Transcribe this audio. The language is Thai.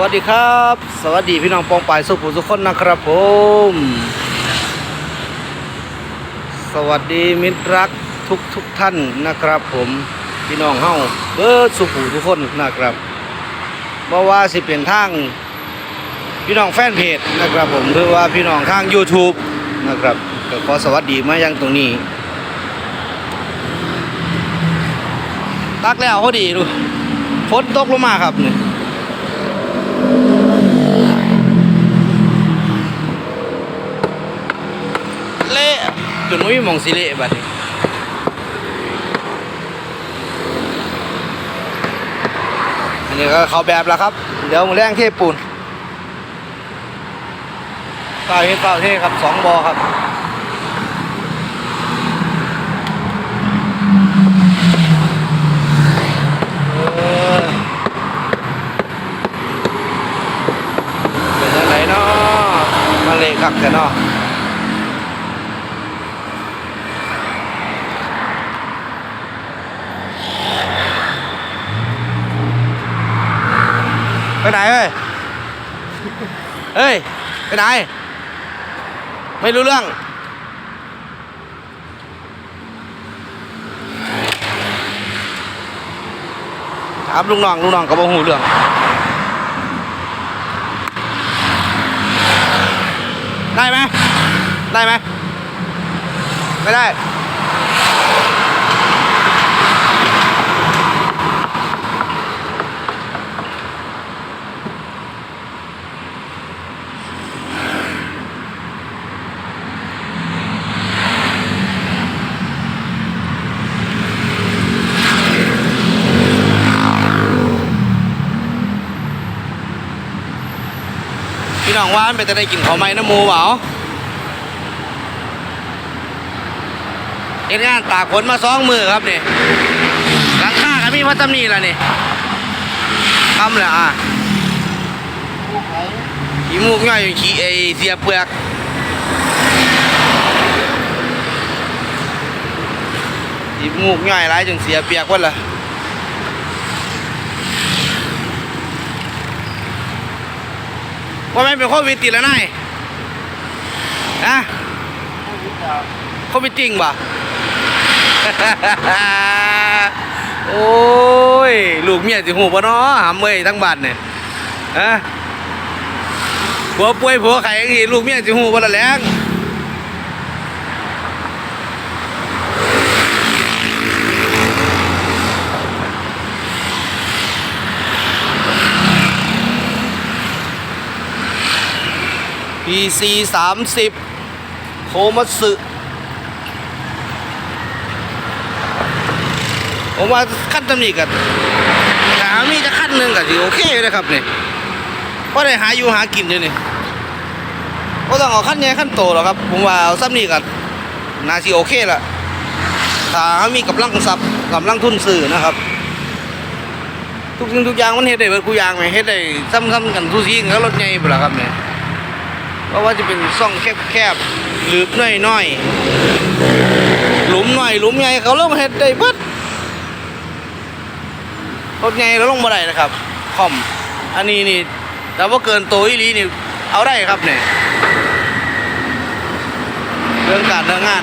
วัสดีครับ สวัสดีพี่น้องปองปายสุขุทุกคนนะครับผม สวัสดีมิตรรักทุกทุกท่านนะครับ ผมพี่น้องเฮาเบิดสุขุทุกคนนะครับบ่ว่าสิเป็นทางพี่น้องแฟนเพจนะครับผมหรือว่าพี่น้องทาง YouTube นะครับก็ขอสวัสดีมายังตรงนี้ ตักแล้วพอดีดูฝนตกลงมาครับเนี่เละจ นไม่มีหมองสิเละบัดนี้อันนี้ก็เขาแบบแล้วครับ เดี๋ยวมาแรงเทปูนเปล่าเฮ็ดเปล่าเทครับสองบอครับเออเป็นยังไงเนาะมาเละคักกันเนาะ ไปไหนเฮ้ยเฮ้ย ไปไหน ไม่รู้เรื่อง ถามลุงน้องลุงน้องก็บ่หูเรื่องได้ไหมได้ไหมไม่ได้ พี่น้องว่านเป็นจะได้กินข้าวไม้น้ำมูเปล่าเอ็นงานตากฝนมาสองมือครับนี่หลังคาก็มีพัตำนีแล้วนี่ทำเลยอะขี้มูกย่อยอยู่ขี้ไอเสียเปลือกขี้มูกย่อยไรจนเสียเปียกวันละ ว่าไม่เป็นโควิดติดแล้วนายนะโควิดจริงป่ะโอ้ย ลูกเมียสิหูปะเนาะหามเมยทั้งบ้านเนี่ยฮะผัวป่วยผัวไข้ยังงี้ลูกเมียสิหูปะละแรง พีซีสามสิบโคมัสึผมว่าขั้นตำหนิกันแต่หามีจะขั้นหนึ่งกับสิโอเคเลยครับเนี่ยเพราะได้หาอยู่หากินอยู่นี่ก็ต้องเอาขั้นใหญ่ขั้นโตหรอกครับ ผมว่าเอาซ้ำนี่กันนาสิโอเคละถ้ามีกำลังทรัพย์กำลังทุนสื่อนะครับ ทุกสิ่งทุกอย่างมันเฮ็ดได้เบิดกูอย่างไหมเฮ็ดได้ซ้ำๆกันทุกสิ่งแล้วรถใหญ่เปล่าครับเนี่ย เพราะว่าจะเป็นซ่องแคบๆหลืบน้อยๆหลุมหน่อยหลุมใหญ่เขาลงเฮ็ดได้เบิดรถใหญ่เราลงบ่ได้นะครับคอมอันนี้นี่แต่ว่าเกินตัวอีลีนี่เอาได้ครับเนี่ยเรื่องการเรื่องงาน